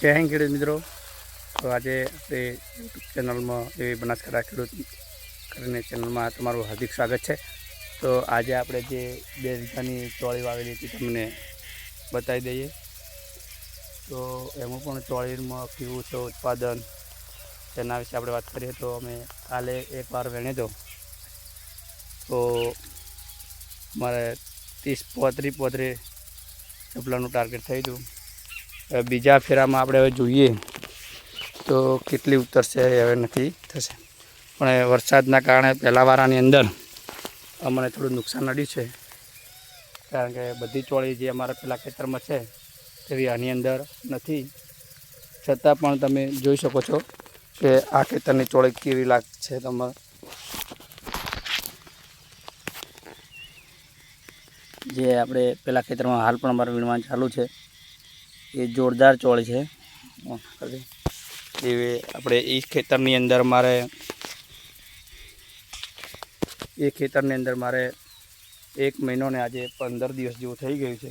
જય હિન્દ ખેડૂત મિત્રો. તો આજે આપણે યુટ્યુબ ચેનલમાં એવી બનાસકાંઠા ખેડૂત કરીને ચેનલમાં તમારું હાર્દિક સ્વાગત છે. તો આજે આપણે જે બે વીઘાની ચોળી વાવેલી હતી તમને બતાવી દઈએ. તો એમાં પણ ચોળીમાં કેવું છે ઉત્પાદન તેના વિશે આપણે વાત કરીએ તો અમે કાલે એકવાર વેણે તો તો મારે ત્રીસ પોત્રીસ પોત્રીસ ચપલાનું ટાર્ગેટ થયું હતું. બીજા ફેરામાં આપણે હવે જોઈએ તો કેટલી ઉતરશે હવે નક્કી થશે. પણ વરસાદના કારણે પહેલા વારાની અંદર અમને થોડું નુકસાન નડ્યું છે. કારણ કે બધી ચોળી જે અમારા પેલા ખેતરમાં છે, તેવી આની અંદર નથી. છતાં પણ તમે જોઈ શકો છો કે આ ખેતરની ચોળી કેવી લાગશે તમારે જે આપણે પેલા ખેતરમાં હાલ પણ અમારું વીણવાનું ચાલુ છે. એ જોરદાર ચોળી છે. એ આપણે એ ખેતરની અંદર મારે એ ખેતરની અંદર મારે એક મહિનો ને આજે પંદર દિવસ જેવું થઈ ગયું છે.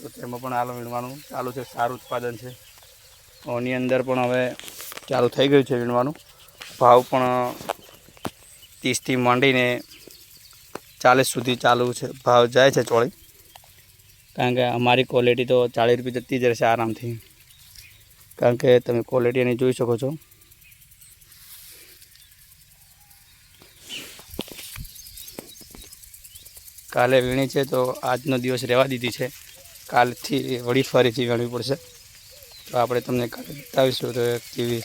તો તેમાં પણ હાલ વીણવાનું ચાલુ છે, સારું ઉત્પાદન છે. એની અંદર પણ હવે ચાલુ થઈ ગયું છે વીણવાનું. ભાવ પણ ત્રીસથી માંડીને ચાલીસ સુધી ચાલુ છે, ભાવ જાય છે ચોળી. કારણ કે અમારી ક્વોલિટી તો ચાલીસ રૂપિયા જતી જ રહેશે આરામથી. કારણ કે તમે ક્વોલિટી એની જોઈ શકો છો. કાલે વીણી છે તો આજનો દિવસ રહેવા દીધી છે. કાલથી વળી ફરીથી વીણવી પડશે. તો આપણે તમને કાલે બતાવીશું તો એક કેવી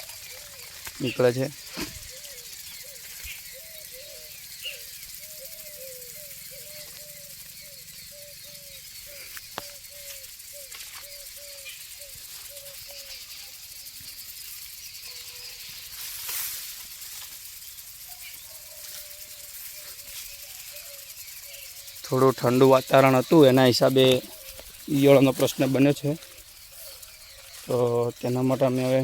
નીકળે છે. થોડું ઠંડુ વાતાવરણ હતું, એના હિસાબે ઈયળોનો પ્રશ્ન બન્યો છે. તો તેના માટે અમે હવે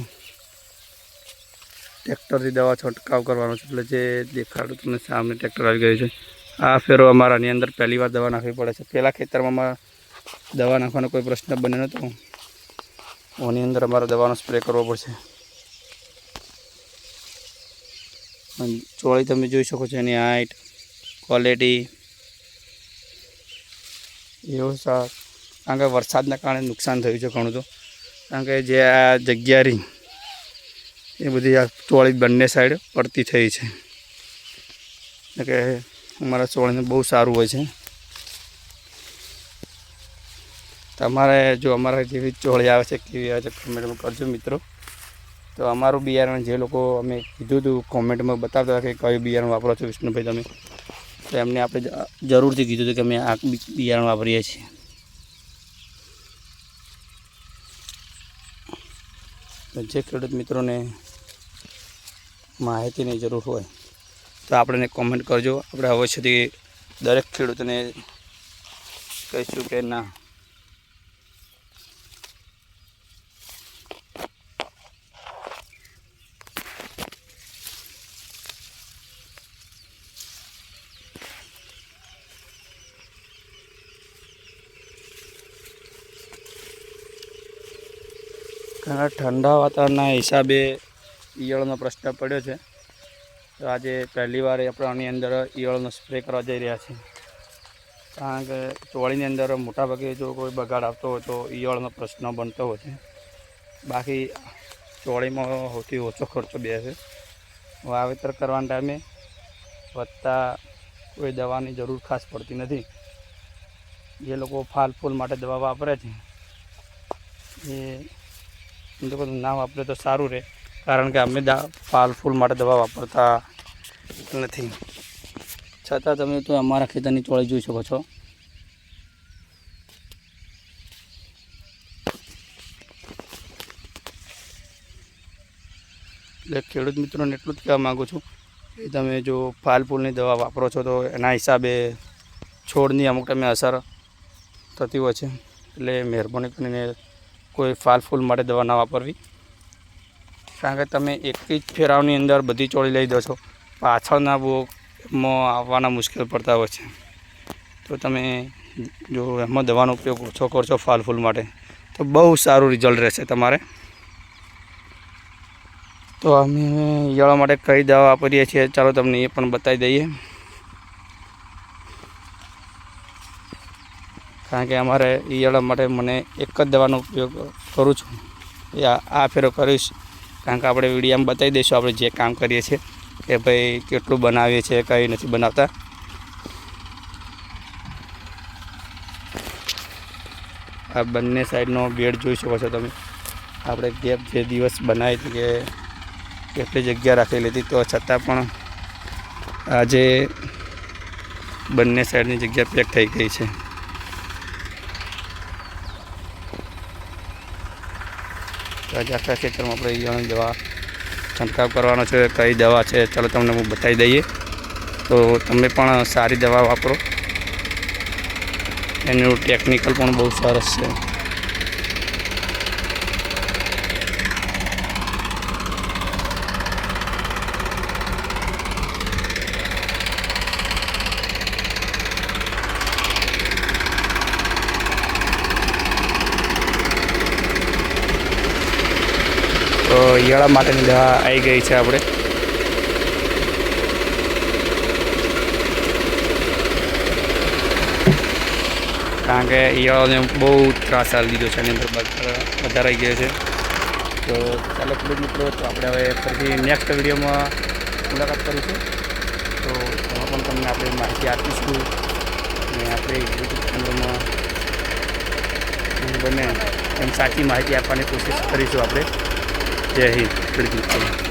ટ્રેક્ટરથી દવા છંટકાવ કરવાનો છે, એટલે જે દેખાડું તમને સામે ટ્રેક્ટર આવી ગયું છે. આ ફેરો અમારાની અંદર પહેલી વાર દવા નાખવી પડે છે. પહેલાં ખેતરમાં અમારે દવા નાખવાનો કોઈ પ્રશ્ન બન્યો નહોતો ઓની અંદર અમારે દવાનો સ્પ્રે કરવો પડશે. ચોળી તમે જોઈ શકો છો એની હાઇટ ક્વોલિટી એવું સર કારણ કે વરસાદના કારણે નુકસાન થયું છે ઘણું તો. કારણ કે જે આ જગ્યા રહી, એ બધી આ ચોળી બંને સાઈડ પડતી થઈ છે. એટલે કે અમારા ચોળીને બહુ સારું હોય છે. તમારે જો અમારા જેવી ચોળી આવે છે, કેવી આવે છે કોમેન્ટમાં કરજો મિત્રો. તો અમારું બિયારણ જે લોકો અમે કીધું હતું કોમેન્ટમાં બતાવતા હતા કે કયું બિયારણ વાપરો છો વિષ્ણુભાઈ તમે. તો એમને આપણે જરૂરથી કીધું હતું કે અમે આ બિયારણ વાપરીએ છીએ. જે ખેડૂત મિત્રોને માહિતીની જરૂર હોય, તો આપણને કોમેન્ટ કરજો. આપણે અવશ્યથી દરેક ખેડૂતને કહીશું કે ના. ઠંડા વાતાવરણના હિસાબે ઈયળનો પ્રશ્ન પડ્યો છે. તો આજે પહેલી વાર આપણે આની અંદર ઈયળનો સ્પ્રે કરવા જઈ રહ્યા છીએ કારણ કે ચોળીની અંદર મોટાભાગે જો કોઈ બગાડ આવતો હોય તો ઈયળનો પ્રશ્ન બનતો હોય છે. બાકી ચોળીમાં સૌથી ઓછો ખર્ચો બે છે. વાવેતર કરવાના ટાઈમે વધતા કોઈ દવાની જરૂર ખાસ પડતી નથી. જે લોકો ફાલ ફૂલ માટે દવા વાપરે છે, એ એમ તો બધું ના વાપરે તો સારું રહે. કારણ કે અમે ફાલ ફૂલ માટે દવા વાપરતા નથી. છતાં તમે તો અમારા ખેતરની ચોળી જોઈ શકો છો. એટલે ખેડૂત મિત્રોને એટલું જ કહેવા માગું છું કે તમે જો ફાલ ફૂલની દવા વાપરો છો તો એના હિસાબે છોડની અમુક ટાઈમે અસર થતી હોય છે. એટલે મહેરબાની કરીને કોઈ ફાલ ફૂલ માટે દવા ના વાપરવી. કારણ કે તમે એક જ ફેરાવની અંદર બધી ચોળી લઈ દો છો, પાછળના બોમાં આવવાના મુશ્કેલ પડતા હોય છે. તો તમે જો એમાં દવાનો ઉપયોગ ઓછો કરશો ફાલ ફૂલ માટે, તો બહુ સારું રિઝલ્ટ રહેશે તમારે. તો અમે ઈયળો માટે કઈ દવા વાપરીએ છીએ, ચાલો તમને એ પણ બતાવી દઈએ. કારણ કે અમારે ઈયળ માટે મને એક જ દવાનો ઉપયોગ કરું છું. એ આ ફેરો કરીશ. કારણ કે આપણે વિડીયામાં બતાવી દઈશું આપણે જે કામ કરીએ છીએ કે ભાઈ કેટલું બનાવીએ છીએ, કંઈ નથી બનાવતા. આ બંને સાઈડનો બેડ જોઈ શકો છો તમે. આપણે ગેપ જે દિવસ બનાવી હતી કે કેટલી જગ્યા રાખેલી હતી તો છતાં પણ આજે બંને સાઈડની જગ્યા પેક થઈ ગઈ છે. આજે આખા ખેતરમાં આપણે ઈયળની દવા છંટકાવ કરવાનો છે, કઈ દવા છે, ચાલો તમને હું બતાવી દઈએ. તો તમે પણ સારી દવા વાપરો. એનું ટેકનિકલ પણ બહુ સરસ છે. તો ઈયળા માટેની દવા આવી ગઈ છે આપણે. કારણ કે ઈયળાને બહુ ત્રાસ આવી દીધો છે, એની અંદર વધારાઈ ગયો છે. તો ચાલો ખેડૂત મિત્રો, તો આપણે હવે ફરીથી નેક્સ્ટ વિડીયોમાં મુલાકાત કરીશું. તો એમાં પણ તમને આપણે માહિતી આપીશું. અને આપણે યુટ્યુબ ચેનલમાં બને એમ સાચી માહિતી આપવાની કોશિશ કરીશું આપણે. જય હિન્દ ખેડૂત મિત્રો